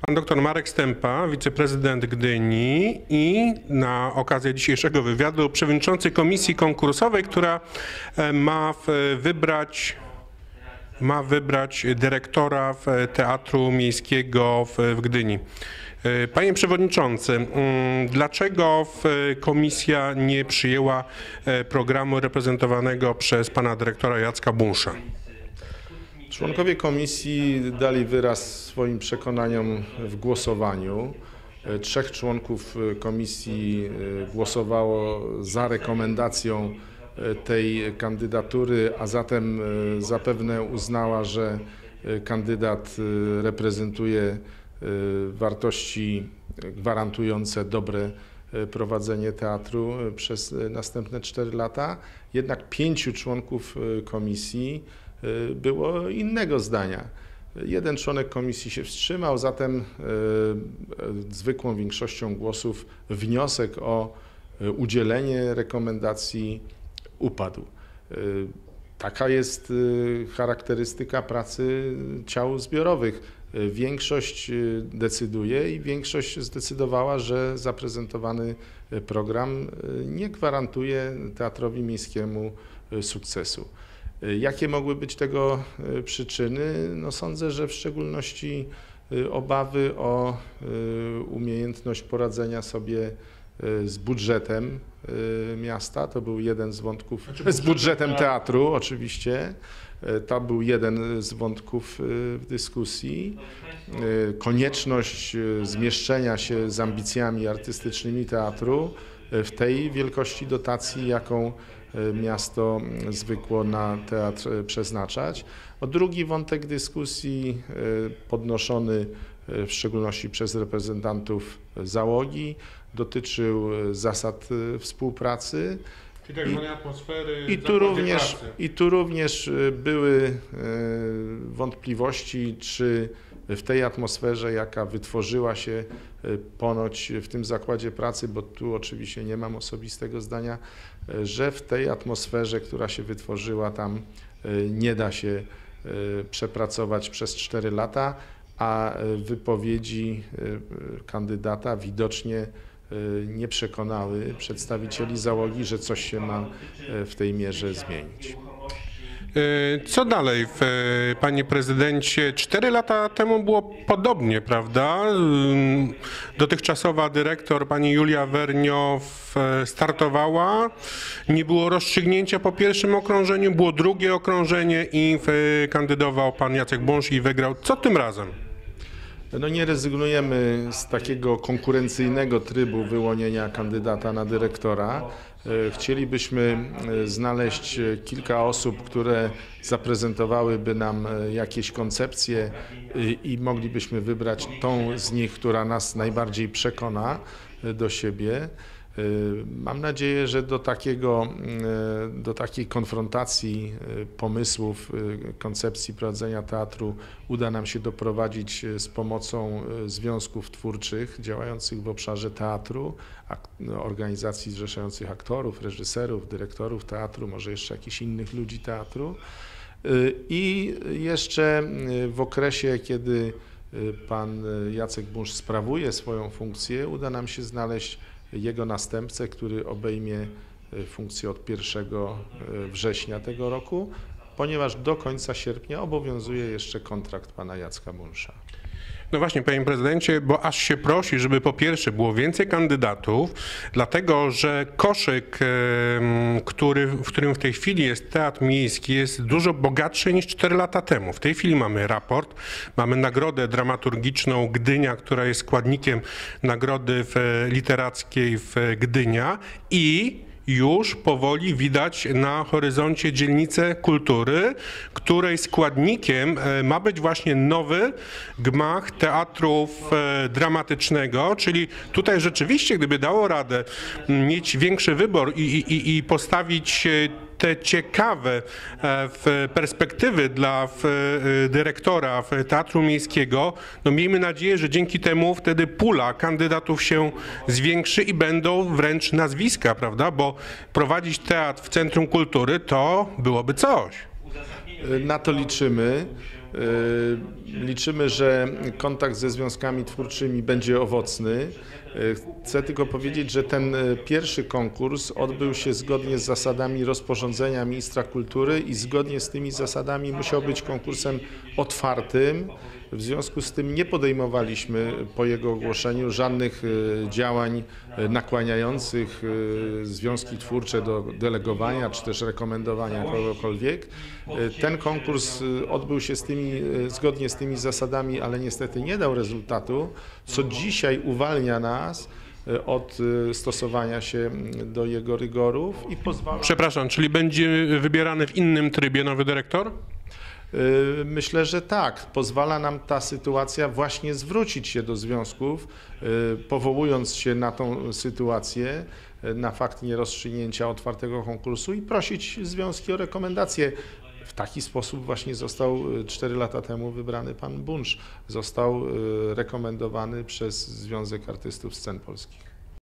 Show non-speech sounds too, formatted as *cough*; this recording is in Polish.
Pan dr Marek Stępa, wiceprezydent Gdyni i na okazję dzisiejszego wywiadu przewodniczący komisji konkursowej, która e, ma w- wybrać ma wybrać dyrektora w Teatru Miejskiego w, Gdyni. E, Panie Przewodniczący, dlaczego komisja nie przyjęła e, programu reprezentowanego przez Pana Dyrektora Jacka Bunsza? Członkowie komisji dali wyraz swoim przekonaniom w głosowaniu. E, Trzech członków e, komisji e, głosowało za rekomendacją tej kandydatury, a zatem zapewne uznała, że kandydat reprezentuje wartości gwarantujące dobre prowadzenie teatru przez następne 4 lata. Jednak pięciu członków komisji było innego zdania. Jeden członek komisji się wstrzymał, zatem e, e, zwykłą większością głosów wniosek o udzielenie rekomendacji upadł. Taka jest charakterystyka pracy ciał zbiorowych. Większość decyduje i większość zdecydowała, że zaprezentowany program nie gwarantuje Teatrowi Miejskiemu sukcesu. E, Jakie mogły być tego e, przyczyny? No sądzę, że w szczególności e, obawy o umiejętność poradzenia sobie z budżetem miasta. To był jeden z wątków. *laughs* Z budżetem teatru, oczywiście. To był jeden z wątków w dyskusji. Konieczność zmieszczenia się z ambicjami artystycznymi teatru w tej wielkości dotacji, jaką miasto mm, zwykło na teatr e, przeznaczać. O drugi wątek dyskusji e, podnoszony w szczególności przez reprezentantów załogi dotyczył zasad współpracy. Tak atmosfery I tu, również, I tu również y, były y, wątpliwości, czy w tej atmosferze, jaka wytworzyła się y, ponoć w tym zakładzie pracy, bo tu oczywiście nie mam osobistego zdania, y, że w tej atmosferze, która się wytworzyła tam, y, nie da się przepracować przez 4 lata, a wypowiedzi kandydata widocznie nie przekonały przedstawicieli załogi, że coś się ma w tej mierze zmienić. E, Co dalej, w, e, panie prezydencie? Cztery lata temu było podobnie, prawda? Ym, Dotychczasowa dyrektor, pani Julia Wernio, e, startowała. Nie było rozstrzygnięcia po pierwszym okrążeniu, było drugie okrążenie i kandydował pan Jacek Bąż i wygrał. Co tym razem? No nie rezygnujemy z takiego konkurencyjnego trybu wyłonienia kandydata na dyrektora. E, Chcielibyśmy e, znaleźć e, kilka osób, które zaprezentowałyby nam jakieś koncepcje i moglibyśmy wybrać tą z nich, która nas najbardziej przekona do siebie. E, Mam nadzieję, że do, takiego, e, do takiej konfrontacji e, pomysłów, koncepcji prowadzenia teatru uda nam się doprowadzić z pomocą związków twórczych działających w obszarze teatru, no, organizacji zrzeszających aktorów, reżyserów, dyrektorów teatru, może jeszcze jakichś innych ludzi teatru. I jeszcze w okresie, kiedy pan Jacek Bunsz sprawuje swoją funkcję, uda nam się znaleźć jego następcę, który obejmie e, funkcję od 1 e, września tego roku, ponieważ do końca sierpnia obowiązuje jeszcze kontrakt pana Jacka Bunsza. No właśnie, panie prezydencie, bo aż się prosi, żeby po pierwsze było więcej kandydatów, dlatego że koszyk, który, w którym w tej chwili jest teatr miejski, jest dużo bogatszy niż 4 lata temu. W tej chwili mamy raport, mamy nagrodę dramaturgiczną Gdynia, która jest składnikiem nagrody w, literackiej w Gdynia i już powoli widać na horyzoncie dzielnicę kultury, której składnikiem e, ma być właśnie nowy gmach teatrów e, dramatycznego, czyli tutaj rzeczywiście, gdyby dało radę m, mieć większy wybór i, i, i- postawić te ciekawe e, perspektywy dla e, dyrektora Teatru Miejskiego, no miejmy nadzieję, że dzięki temu wtedy pula kandydatów się zwiększy i będą wręcz nazwiska, prawda? Bo prowadzić teatr w Centrum Kultury to byłoby coś. Na to liczymy. Y, Liczymy, że kontakt ze związkami twórczymi będzie owocny. Y, Chcę tylko powiedzieć, że ten y, pierwszy konkurs odbył się zgodnie z zasadami rozporządzenia ministra kultury i zgodnie z tymi zasadami musiał być konkursem otwartym. W związku z tym nie podejmowaliśmy po jego ogłoszeniu żadnych działań nakłaniających związki twórcze do delegowania czy też rekomendowania kogokolwiek. Ten konkurs odbył się z tymi, y, zgodnie z tymi zasadami, ale niestety nie dał rezultatu, co dzisiaj uwalnia nas y, od y, stosowania się mm, do jego rygorów i pozwala. Przepraszam, czyli będzie wybierany w innym trybie nowy dyrektor? Myślę, że tak. Pozwala nam ta sytuacja właśnie zwrócić się do związków, powołując się na tą sytuację, na fakt nierozstrzygnięcia otwartego konkursu i prosić związki o rekomendacje. Taki sposób właśnie został 4 lata temu wybrany pan Bunsz. Został y, rekomendowany przez Związek Artystów Scen Polskich.